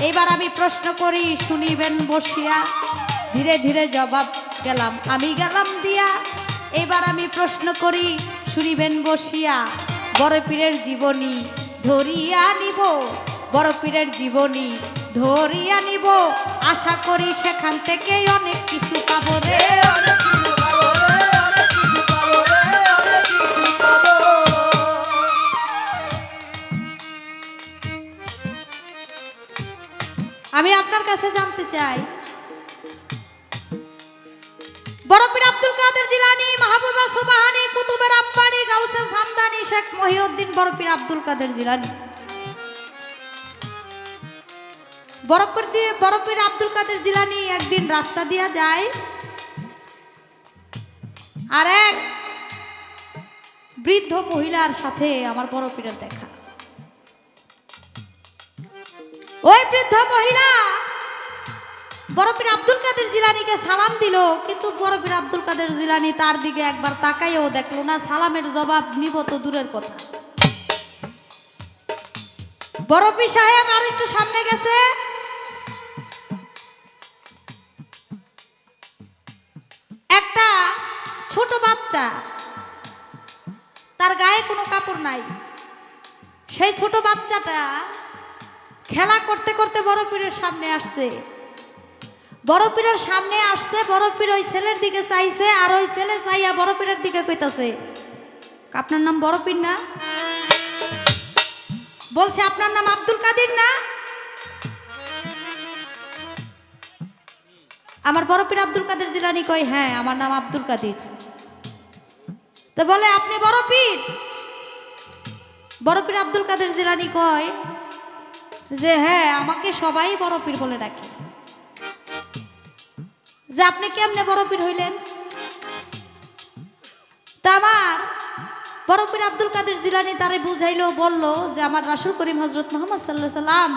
এইবার আমি প্রশ্ন করি, শুনিবেন বসিয়া। ধীরে ধীরে জবাব গেলাম, আমি গেলাম দিয়া। এবার আমি প্রশ্ন করি, শুনিবেন বসিয়া, বড় পীরের জীবনী ধরিয়া নিব, বড় পীরের জীবনী ধরিয়া নিব। আশা করি সেখান থেকে অনেক কিছু পাবো রে। অনেক আমি আপনার কাছে জানতে চাই। বরফির আব্দুল কাদের জিলানি, মাহবুবা সুবাহানি, কুতুবের আব্বানি, গাউসে সামদানি, শেখ মহিউদ্দিন বরফির আব্দুল কাদের জিলানি। বরফের দিয়ে বরফির আব্দুল কাদের জিলানি একদিন রাস্তা দিয়া যায়। আর এক বৃদ্ধ মহিলার সাথে আমার বরফিরের দেখা। ওই বৃদ্ধ মহিলা বরফির আব্দুল কাদের জিলানিকে সালাম দিল, কিন্তু বরফির আব্দুল কাদের জিলানি তার দিকে একবার তাকাইও দেখল না, সালামের জবাব নিব তো দূরের কথা। বরফি সাহেব আর একটু সামনে গেছে। একটা ছোট বাচ্চা, তার গায়ে কোনো কাপড় নাই। সেই ছোট বাচ্চাটা খেলা করতে করতে বড় পীরের সামনে আসছে। বড় পীরের সামনে আসছে, বড় পীর ওই ছেলের দিকে চাইছে আর ওই ছেলে চাইয়া বড় পীরের দিকে কইতাছে। আপনার নাম বড় পীর না? বলছে, আপনার নাম আব্দুল কাদির না? আমার বড় পীর আব্দুল কাদের জিলানি কয় হ্যাঁ আমার নাম আব্দুল কাদির। তো বলে, আপনি বড় পীর? বড় পীর আব্দুল কাদের জিলানি কয় যে হ্যাঁ আমাকে সবাই বড় পীর বলে ডাকে। যে আপনি কেমনে বড় পীর হইলেন? তা আমার বড় পীর আব্দুল কাদের জিলানি তারে বুঝাইলো, বলল যে আমার রাসুল করিম হজরত মোহাম্মদ সাল্লাহ সাল্লাম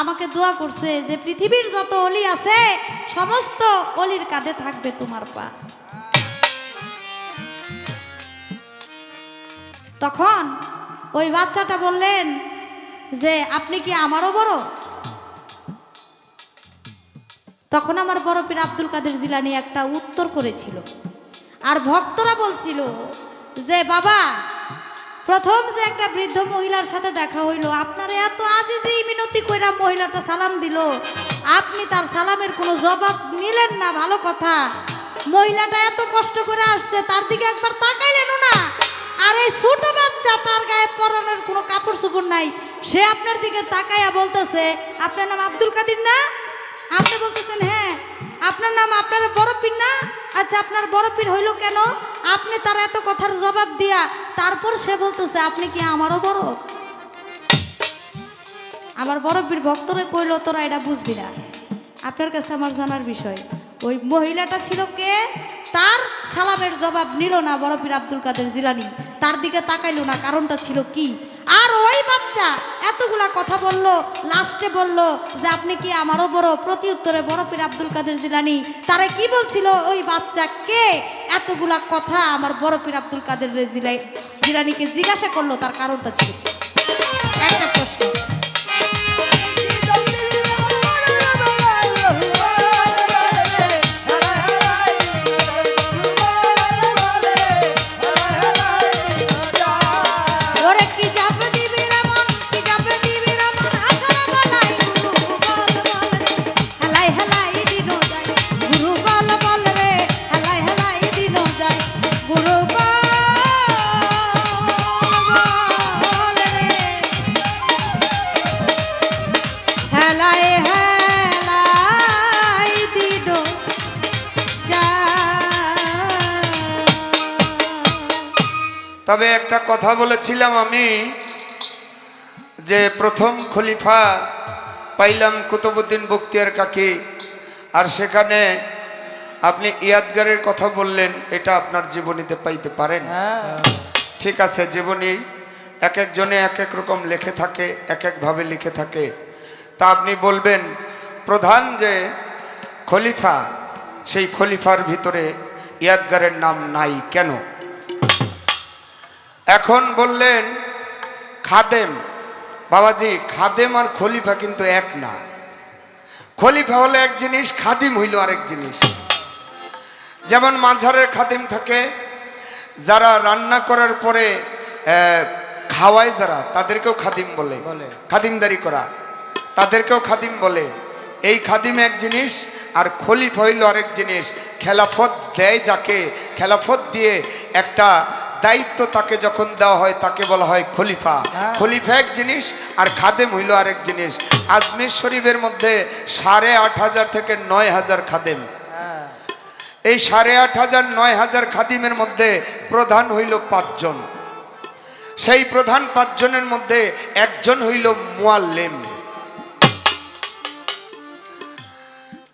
আমাকে দোয়া করছে যে পৃথিবীর যত অলি আছে, সমস্ত অলির কাঁধে থাকবে তোমার পা। তখন ওই বাচ্চাটা বললেন যে, আপনি কি আমারও বড়? তখন আমার বড় পীর আব্দুল কাদের জিলানি একটা উত্তর করেছিল। আর ভক্তরা বলছিল যে, বাবা, প্রথম যে একটা বৃদ্ধ মহিলার সাথে দেখা হইল, আপনার এত আজে যে মিনতি কইরা মহিলাটা সালাম দিল। আপনি তার সালামের কোনো জবাব নিলেন না, ভালো কথা। মহিলাটা এত কষ্ট করে আসছে, তার দিকে একবার তাকাইলেন না। আর এই ছোট বাচ্চা তার গায়ে পরানোর কোনো কাপড় চোপড় নাই। সে আপনার দিকে তাকাইয়া বলতেছে, আপনার নাম আব্দুল কাদির না? আপনি বলতেছেন হ্যাঁ আপনার নাম আপনার বড় পীর না? আচ্ছা আপনার বড় পীর হইল কেন? আপনি তার এত কথার জবাব দিয়া, তারপর সে বলতেছে, আপনি কি আমারও বড়? আমার বড় পীর ভক্তরে কইল, তোরা এটা বুঝবি না। আপনার কাছে আমার জানার বিষয়, ওই মহিলাটা ছিল কে? তার সালামের জবাব নিল না বড় পীর আব্দুল কাদের জিলানি। তার দিকে তাকাইলো না, কারণটা ছিল কি? আর ওই বাচ্চা এতগুলা কথা বলল, লাস্টে বলল যে, আপনি কি আমারও বড়? প্রতি উত্তরে বড় পীর আব্দুল কাদের জিলানি, তারা কি বলছিল? ওই বাচ্চা কে? এতগুলা কথা আমার বড় পীর আব্দুল কাদের জিলাই জিলানিকে জিজ্ঞাসা করল, তার কারণটা ছিল। তবে একটা কথা বলেছিলাম আমি যে প্রথম খলিফা পাইলাম কুতুবুদ্দিন বক্তিয়ার কাকে আর সেখানে আপনি ইয়াদগারের কথা বললেন এটা আপনার জীবনীতে পাইতে পারেন। ঠিক আছে জীবনী এক একজনে এক এক রকম লেখে থাকে এক একভাবে লিখে থাকে। তা আপনি বলবেন প্রধান যে খলিফা সেই খলিফার ভিতরে ইয়াদগারের নাম নাই কেন? এখন বললেন খাদেম বাবাজি খাদেম আর খলিফা কিন্তু এক না। খলিফা হলো এক জিনিস খাদিম হইল আরেক জিনিস। যেমন মাঝারের খাদিম থাকে যারা রান্না করার পরে খাওয়ায় যারা তাদেরকেও খাদিম বলে। খাদিমদারি করা। তাদেরকেও খাদিম বলে। এই খাদিম এক জিনিস আর খলিফ হইল আরেক জিনিস। খেলাফত দেয় যাকে? খেলাফত দিয়ে একটা দায়িত্ব তাকে যখন দেওয়া হয় তাকে বলা হয় খলিফা। হ্যাঁ। খলিফা এক জিনিস আর খাদেম হইল আরেক জিনিস। আজমির শরীফের মধ্যে সাড়ে আট হাজার থেকে নয় হাজার খাদেম। হ্যাঁ। এই সাড়ে আট হাজার নয় হাজার খাদিমের মধ্যে প্রধান হইল পাঁচজন। সেই প্রধান পাঁচজনের মধ্যে একজন হইল মুয়াল্লেম।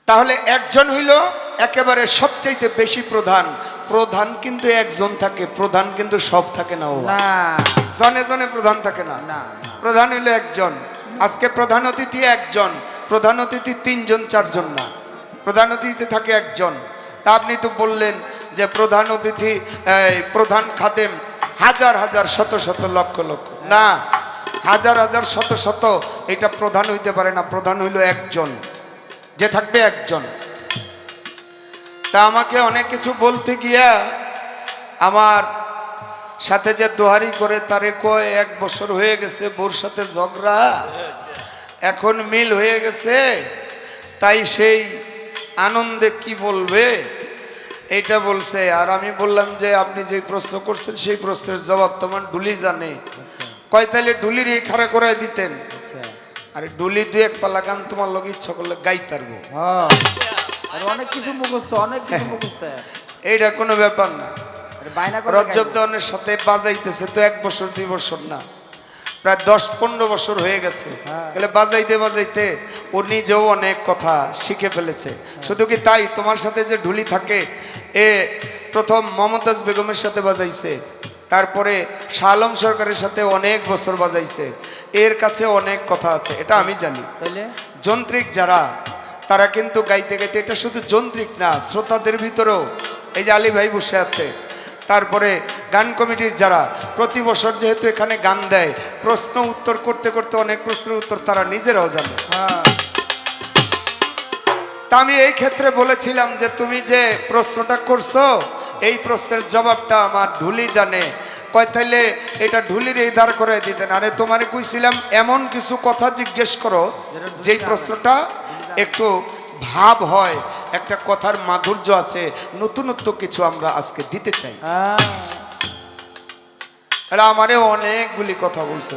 তাহলে একজন হইল একেবারে সবচাইতে বেশি প্রধান। প্রধান কিন্তু একজন থাকে প্রধান কিন্তু সব থাকে না ও। জনে জনে প্রধান থাকে না। না। প্রধান হইল একজন আজকে প্রধান অতিথি একজন প্রধান অতিথি তিনজন চারজন না। প্রধান অতিথি থাকে একজন। তা আপনি তো বললেন যে প্রধান অতিথি প্রধান খাদেম হাজার হাজার শত শত লক্ষ লক্ষ। না হাজার হাজার শত শত এটা প্রধান হইতে পারে না প্রধান হইল একজন। যে থাকবে একজন। তা আমাকে অনেক কিছু বলতে গিয়া আমার সাথে যে দোহারি করে তারে কয় এক বছর হয়ে গেছে বোর সাথে ঝগড়া এখন মিল হয়ে গেছে তাই সেই আনন্দে কি বলবে? এটা বলছে আর আমি বললাম যে আপনি যে প্রশ্ন করছেন সেই প্রশ্নের জবাব তোমার ডুলি জানে। কয় তাহলে ডুলির এই খাড়া করে দিতেন। আচ্ছা। আরে ডুলি দু এক পালা গান তোমার লোক ইচ্ছা করলে গাই তারবো হ্যাঁ। অনেক কিছু মুখস্থ অনেক কিছু মুখস্থ। এইটা কোনো ব্যাপার না। রজ্জব দনের সাথে বাজাইতেছে তো এক বছর দুই বছর না। প্রায় দশ পনেরো বছর হয়ে গেছে। হ্যাঁ। তাহলে বাজাইতে বাজাইতে ও নিজেও অনেক কথা শিখে ফেলেছে। শুধু কি তাই? তোমার সাথে যে ঢুলি থাকে এ প্রথম মমতাজ বেগমের সাথে বাজাইছে। তারপরে শাহ আলম সরকারের সাথে অনেক বছর বাজাইছে। এর কাছে অনেক কথা আছে এটা আমি জানি। তাইলে? যন্ত্রিক যারা তারা কিন্তু গাইতে গাইতে এটা শুধু যন্ত্রিক না, শ্রোতাদের ভিতরেও। এই যে আলী ভাই বসে আছে, তারপরে গান কমিটির যারা প্রতি বছর যেহেতু এখানে গান দেয়, প্রশ্ন উত্তর করতে করতে অনেক প্রশ্নের উত্তর তারা নিজেরাও জানে। তা আমি এই ক্ষেত্রে বলেছিলাম যে তুমি যে প্রশ্নটা করছ, এই প্রশ্নের জবাবটা আমার ঢুলি জানে। কয়, তাইলে এটা ঢুলির এই দাঁড় করে দিতেন। আরে তোমারে কইছিলাম, এমন কিছু কথা জিজ্ঞেস করো, যেই প্রশ্নটা একটু ভাব হয় একটা কথার মাধুর্য আছে নতুনত্ব কিছু আমরা আজকে দিতে চাই। আমারে অনেকগুলি কথা বলছে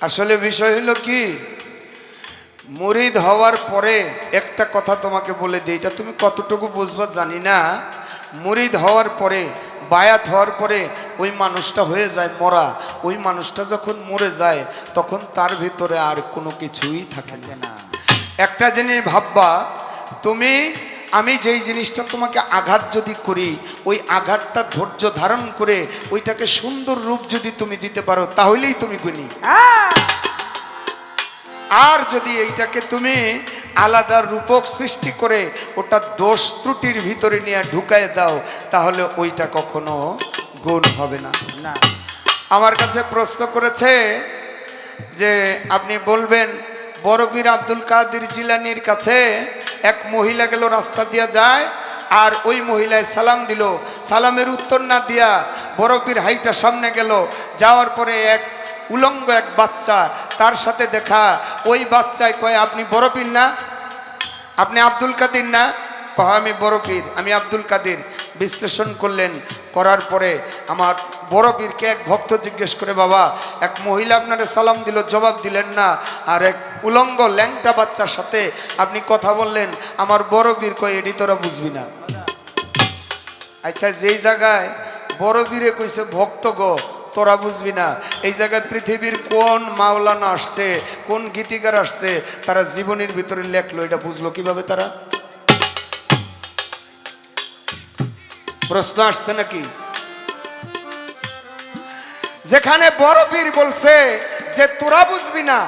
আসলে বিষয় হলো কি মুরিদ হওয়ার পরে একটা কথা তোমাকে বলে দিই এটা তুমি কতটুকু বুঝবা জানি না মুরিদ হওয়ার পরে বায়াত হওয়ার পরে ওই মানুষটা হয়ে যায় মরা। ওই মানুষটা যখন মরে যায় তখন তার ভিতরে আর কোনো কিছুই থাকে না। একটা জিনিস ভাববা তুমি আমি যেই জিনিসটা তোমাকে আঘাত যদি করি ওই আঘাতটা ধৈর্য ধারণ করে ওইটাকে সুন্দর রূপ যদি তুমি দিতে পারো তাহলেই তুমি গুণী। হ্যাঁ আর যদি এইটাকে তুমি আলাদা রূপক সৃষ্টি করে ওটা দোষ ত্রুটির ভিতরে নিয়ে ঢুকায় দাও তাহলে ওইটা কখনো গুণ হবে না। না। আমার কাছে প্রশ্ন করেছে যে আপনি বলবেন বড়বীর আব্দুল কাদির জিলানির কাছে এক মহিলা গেল রাস্তা দিয়া যায় আর ওই মহিলায় সালাম দিল। সালামের উত্তর না দিয়া বড়বীর হাইটা সামনে গেল। যাওয়ার পরে এক উলঙ্গ এক বাচ্চা তার সাথে দেখা ওই বাচ্চায় কয় আপনি বড়পীর না? আপনি আব্দুল কাদির না? কহ, আমি বড় পীর, আমি আব্দুল কাদির। বিশ্লেষণ করলেন, করার পরে আমার বড় পীরকে এক ভক্ত জিজ্ঞেস করে, বাবা, এক মহিলা আপনারে সালাম দিল, জবাব দিলেন না। আর এক উলঙ্গ, ল্যাংটা বাচ্চার সাথে আপনি কথা বললেন। আমার বড় পীর কয় এটি তোরা বুঝবি না। আচ্ছা যেই জায়গায় বড় বীরে কইছে, ভক্ত গো তোরা বুঝবি না। এই জায়গায় পৃথিবীর কোন মাওলানা আসছে কোন গীতিকার আসছে তারা জীবনের ভিতরে লেখলো এটা বুঝলো কীভাবে তারা? প্রশ্ন আসছে নাকি? যেখানে বড় পীর বলছে যে তোরা বুঝবি না।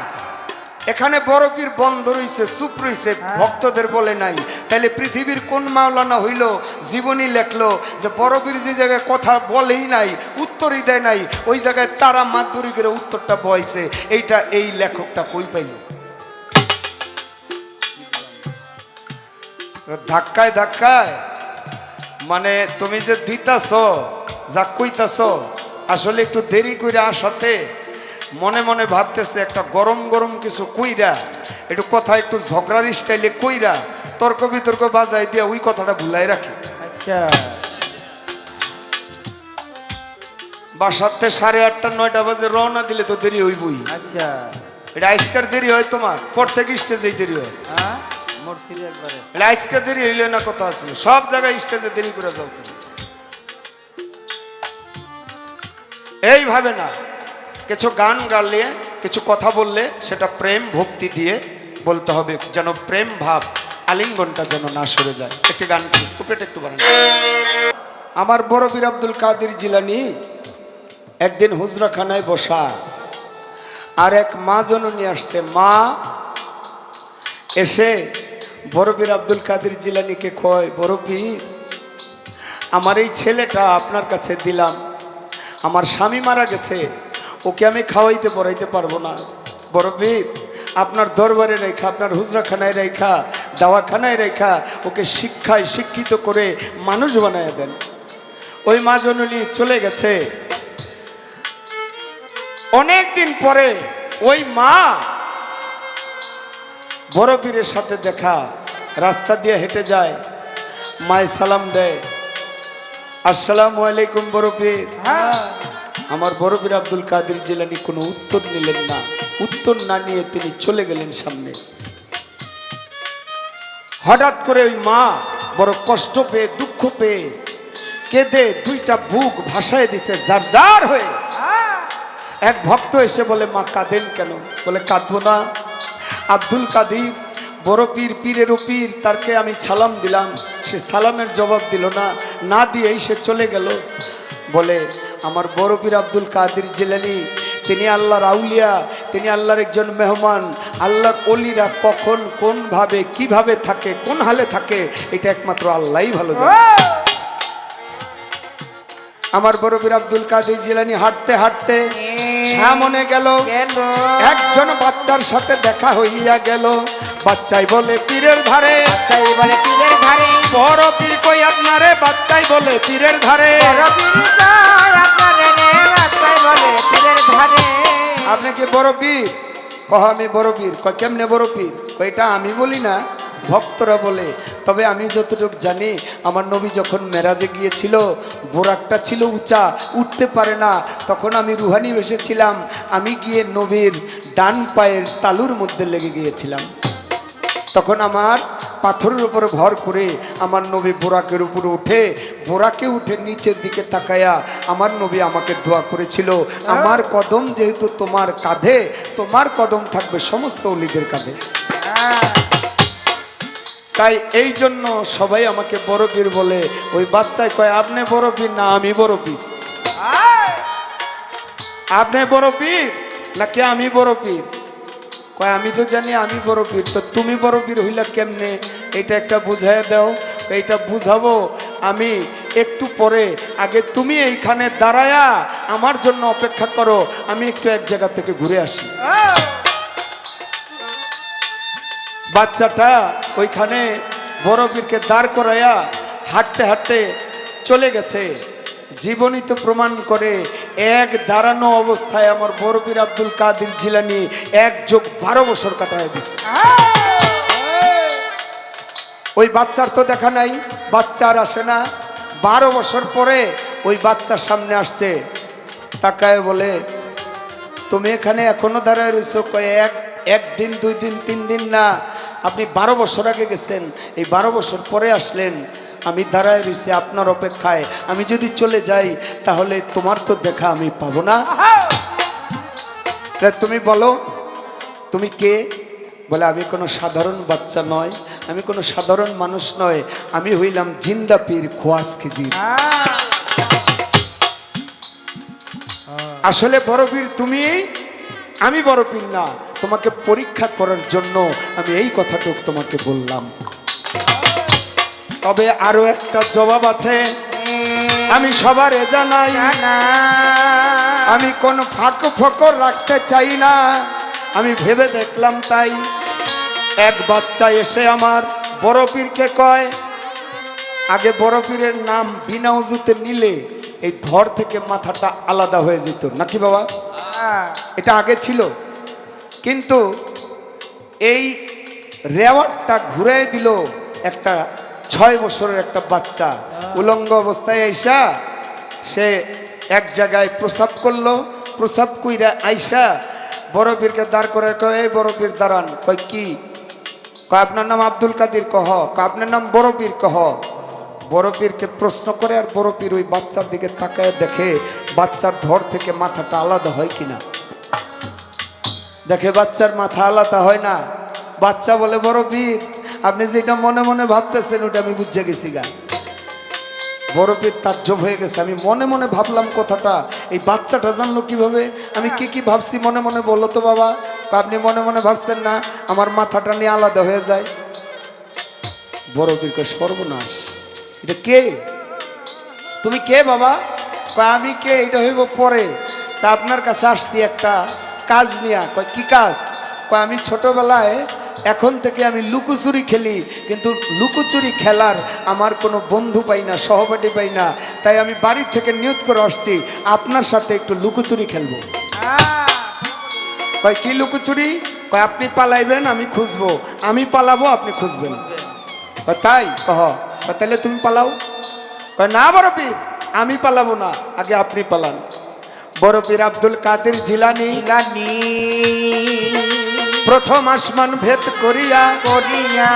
এখানে বড় পীর বন্ধ রইছে চুপ রইছে ভক্তদের বলে নাই। তাহলে পৃথিবীর কোন মাওলানা হইল, জীবনী লেখলো যে বড় পীর যে জায়গায় কথা বলেই নাই, উত্তরই দেয় নাই, ওই জায়গায় তারা মাতবরি করে উত্তরটা বয়ছে। এইটা এই লেখকটা কই পাইল? ধাক্কায় ধাক্কায় মানে তুমি যে দিতাছ, যা কইতাছ, আসলে একটু দেরি করে আসাতে মনে মনে ভাবতেছে একটা গরম গরম কিছু কইরা, একটু কথা একটু ঝগড়ার স্টাইলে কইরা তর্ক বিতর্ক বাজাই দিয়ে ওই কথাটা ভুলাই রাখি। আচ্ছা। বাসাতে সাড়ে আটটা নয়টা বাজে রওনা দিলে তো দেরি হইবই। আচ্ছা। এটা আইসকার দেরি হয় তোমার? প্রত্যেক স্টেজেই দেরি হয়। এটা আইসকার দেরি হইলে না কথা আসলে সব জায়গায় স্টেজে দেরি করে যাও এইভাবে না কিছু গান গাইলে কিছু কথা বললে সেটা প্রেম ভক্তি দিয়ে বলতে হবে যেন প্রেম ভাব আলিঙ্গনটা যেন না সরে যায়। একটি গান উপরেটা একটু বানান আমার বড় বীর আব্দুল কাদির জিলানি একদিন হুজরাখানায় বসা, আর এক মা জননী আসছে। মা এসে বড়বীর আব্দুল কাদির জিলানিকে কয় বড়বীর আমার এই ছেলেটা আপনার কাছে দিলাম। আমার স্বামী মারা গেছে, ওকে আমি খাওয়াইতে, পড়াইতে পারব না। বড়বীর আপনার দরবারে রেখা আপনার হুজরাখানায় রেখা দাওয়াখানায় রেখা ওকে শিক্ষায় শিক্ষিত করে মানুষ বানায় দেন। ওই মা জননী চলে গেছে। অনেক দিন পরে ওই মা বড় পীরের সাথে দেখা রাস্তা দিয়ে হেঁটে যায় মায় সালাম দেয়। আসসালামু আলাইকুম বড় পীর। হ্যাঁ। আমার বড় পীর আব্দুল কাদের জিলানি কোনো উত্তর নিলেন না। উত্তর না নিয়ে তিনি চলে গেলেন সামনে। হঠাৎ করে ওই মা বড় কষ্ট পেয়ে, দুঃখ পেয়ে কেঁদে দুইটা বুক ভাসায় দিছে যার যার হয়ে। এক ভক্ত এসে বলে, মা, কাঁদেন কেন? বলে, কাঁদবো না। আব্দুল কাদির বড় পীর, পীরেরও পীর, তারকে আমি সালাম দিলাম। সে সালামের জবাব দিল না। না দিয়েই সে চলে গেল। বলে, আমার বড় পীর আব্দুল কাদির জেলানি। তিনি আল্লাহর আউলিয়া। তিনি আল্লাহর একজন মেহমান। আল্লাহর অলিরা কখন কোনভাবে কীভাবে থাকে কোন হালে থাকে এটা একমাত্র আল্লাহই ভালো জানে। আমার বড় আব্দুল কাদের জিলানি হাঁটতে হাঁটতে সামনে গেল। একজন বাচ্চার সাথে দেখা হইয়া গেল। বাচ্চাই বলে পীরের ধারে। বলে পীরের ঘরে বড় পীর কই আপনারে? বাচ্চাই বলে পীরের ধারে। বড় পীর কয় আপনার রে? বলে পীরের ঘরে আপনি কি বড় পীর? কহ, আমি বড় পীর। কয়, কেমনে বড় পীর? এটা আমি বলি না, ভক্তরা বলে। তবে আমি যতটুকু জানি, আমার নবী যখন মেরাজে গিয়েছিল, বোরাকটা ছিল উঁচা, উঠতে পারে না, তখন আমি রুহানি বেসেছিলাম। আমি গিয়ে নবীর ডান পায়ের তালুর মধ্যে লেগে গিয়েছিলাম। তখন আমার পাথরের উপরে ভর করে আমার নবী বোরাকের উপরে উঠে বোরাকে উঠে নিচের দিকে তাকায়া আমার নবী আমাকে দোয়া করেছিল আমার কদম যেহেতু তোমার কাঁধে তোমার কদম থাকবে সমস্ত অলিদের কাঁধে। তাই এই জন্য সবাই আমাকে বড় পীর বলে ওই বাচ্চায় কয় আপনি বড় পীর না আমি বড় পীর আপনি বড় পীর নাকি আমি বড় পীর কয়, আমি তো জানি আমি বড় পীর, তো তুমি বড় পীর হইলা কেমনে? এটা একটা বুঝাই দাও, এইটা বুঝাবো। আমি একটু পরে, আগে তুমি এইখানে দাঁড়ায়া আমার জন্য অপেক্ষা করো, আমি একটু এক জায়গা থেকে ঘুরে আসি। বাচ্চাটা ওইখানে বড় পীরকে দাঁড় করাইয়া হাঁটতে হাঁটতে চলে গেছে। জীবনী তো প্রমাণ করে এক দাঁড়ানো অবস্থায় আমার বড় পীর আব্দুল কাদির জিলানি এক যোগ বারো বছর কাটায় দিছে। ওই বাচ্চার তো দেখা নাই বাচ্চার আসে না। বারো বছর পরে ওই বাচ্চার সামনে আসছে, তাকায় বলে, তুমি এখানে এখনও দাঁড়ায় রয়েছো? কয়ে, এক, একদিন, দুই দিন, তিন দিন না। আপনি বারো বছর আগে গেছেন। এই বারো বছর পরে আসলেন। আমি দাঁড়ায় রয়েছি আপনার অপেক্ষায়। আমি যদি চলে যাই, তাহলে তোমার তো দেখা আমি পাবো না। তুমি বলো, তুমি কে? বলে, আমি কোনো সাধারণ বাচ্চা নয়, আমি কোনো সাধারণ মানুষ নয়, আমি হইলাম জিন্দা পীর খোয়াজ খিজির। আসলে বড় পীর তুমি, আমি বড় পীর না, তোমাকে পরীক্ষা করার জন্য আমি এই কথাটুক তোমাকে বললাম। তবে আরও একটা জবাব আছে। আমি সবারে জানাই আমি কোন ফাঁক ফকর রাখতে চাই না। আমি ভেবে দেখলাম তাই। এক বাচ্চা এসে আমার বড় পীরকে কয় আগে বড় পীরের নাম বিনা উজুতে নিলে এই ধর থেকে মাথাটা আলাদা হয়ে যেত। নাকি বাবা। এটা আগে ছিল। কিন্তু এই রেওয়ারটা ঘুরে দিল একটা ছয় বছরের একটা বাচ্চা উলঙ্গ অবস্থায় আইসা, সে এক জায়গায় প্রসাব করল, প্রসাব কইরা আইসা বড় পীরকে দাঁড় করে কয়, এই বড় পীর দাঁড়ান। কয়, কি? কয়, আপনার নাম আব্দুল কাদির কহ। কয়, আপনার নাম বড় পীর কহ। বড় পীরকে প্রশ্ন করে আর বড় পীর ওই বাচ্চার দিকে তাকায় দেখে বাচ্চার ধর থেকে মাথাটা আলাদা হয় কিনা। দেখে বাচ্চার মাথা আলাদা হয় না। বাচ্চা বলে, বড় বীর আপনি যেটা মনে মনে ভাবতেছেন, ওটা আমি বুঝে গেছি গা। বরফের তাজ্জব হয়ে গেছে। আমি মনে মনে ভাবলাম কথাটা, এই বাচ্চাটা জানলো কীভাবে? আমি কি কি ভাবছি মনে মনে বলল তো বাবা। আপনি মনে মনে ভাবছেন না, আমার মাথাটা নিয়ে আলাদা হয়ে যায়। পীরকে সর্বনাশ। এটা কে? তুমি কে বাবা? আমি কে? এটা হইব পরে। তা আপনার কাছে আসছি একটা কাজ নিয়ে। কয়, কি কাজ? কয়, আমি ছোটবেলায় এখন থেকে আমি লুকোচুরি খেলি, কিন্তু লুকোচুরি খেলার আমার কোনো বন্ধু পাই না, সহপাঠী পাই না। তাই আমি বাড়ি থেকে নিয়ত করে আসছি, আপনার সাথে একটু লুকোচুরি খেলব। কয়, কি লুকোচুরি? কয়, আপনি পালাইবেন, আমি খুঁজবো। আমি পালাবো, আপনি খুঁজবেন। তাই? কহ তাহলে তুমি পালাও। কয়, না বড় আমি পালাবো না, আগে আপনি পালান। বড় পীর আব্দুল কাদের জিলানি। জিলানি। প্রথম আসমান ভেদ করিয়া করিয়া।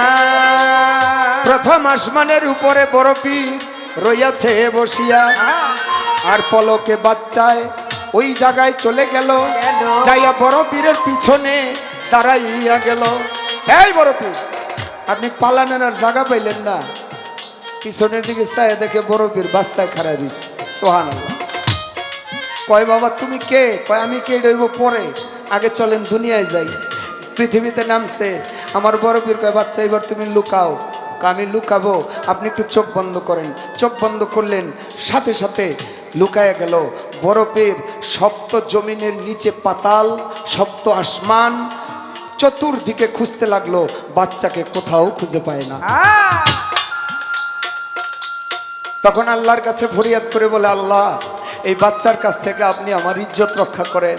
প্রথম আসমানের উপরে বড় পীর রইয়াছে বসিয়া। আর পলকে বাচ্চায় ওই জায়গায় চলে গেল। যাইয়া বড় পীরের পিছনে দাঁড়াইয়া গেল। এই বড় পীর আপনি পালানের আর জায়গা পাইলেন না। পিছনের দিকে চায় দেখে বড় পীর বাচ্চায় দিস সোহান কয় বাবা তুমি কে? কয় আমি কে? রইব পরে। আগে চলেন দুনিয়ায় যাই। পৃথিবীতে নামছে। আমার বড় পীর কয়, বাচ্চা, এবার তুমি লুকাও। আমি লুকাবো। আপনি একটু চোখ বন্ধ করেন। চোখ বন্ধ করলেন, সাথে সাথে লুকায় গেল। বড় পীর সপ্ত জমিনের নিচে পাতাল, সপ্ত আসমান, চতুর্দিকে খুঁজতে লাগল, বাচ্চাকে কোথাও খুঁজে পায় না। তখন আল্লাহর কাছে ফরিয়াদ করে বলে, আল্লাহ, এই বাচ্চার কাছ থেকে আপনি আমার ইজ্জত রক্ষা করেন।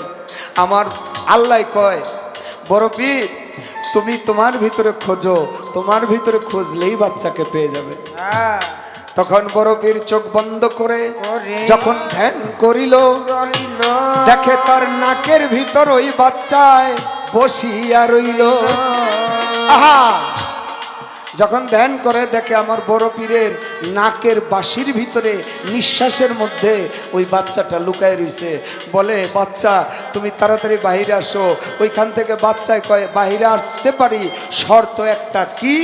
আমার আল্লাহ কয় বড় পীর তুমি তোমার ভিতরে খোঁজো তোমার ভিতরে খুঁজলেই বাচ্চাকে পেয়ে যাবে। হ্যাঁ। তখন বড় পীর চোখ বন্ধ করে করে যখন ধ্যান করিল দেখে তার নাকের ভিতর ওই বাচ্চায় বসিয়া রইল। আহা! যখন ধ্যান করে দেখে আমার বড় পীরের নাকের বাঁশির ভিতরে নিঃশ্বাসের মধ্যে ওই বাচ্চাটা লুকায় রইছে। বলে, বাচ্চা, তুমি তাড়াতাড়ি বাহিরে আসো। ওইখান থেকে বাচ্চায় কয়, বাহিরে আসতে পারি? শর্ত একটা কি?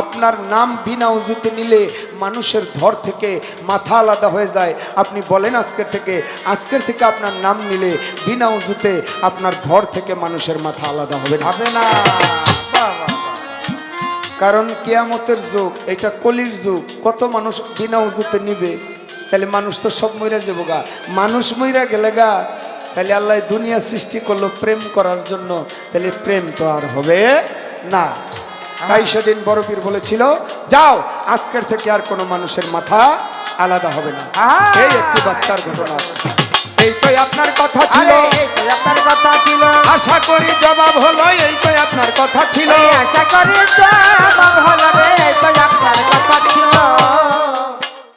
আপনার নাম বিনা উজুতে নিলে মানুষের ধর থেকে মাথা আলাদা হয়ে যায়। আপনি বলেন আজকের থেকে আজকের থেকে আপনার নাম নিলে বিনা উজুতে আপনার ধর থেকে মানুষের মাথা আলাদা হবে না। কারণ কেয়ামতের যুগ এটা কলির যুগ। কত মানুষ বিনা উজুতে নিবে? তাহলে মানুষ তো সব মইরা যাব গা। মানুষ মইরা গেলে গা। তাহলে আল্লাহ দুনিয়া সৃষ্টি করল প্রেম করার জন্য। তাহলে প্রেম তো আর হবে না। তাই সেদিন বড়বীর বলেছিল যাও আজকের থেকে আর কোনো মানুষের মাথা আলাদা হবে না! এই একটি বাচ্চার ঘটনা আছে। এই তো আপনার কথা ছিল। আপনার কথা ছিল। আশা করি জবাব হলো এই তো আপনার কথা ছিল। আশা করি জবাব হলো এই তো আপনার কথা ছিল।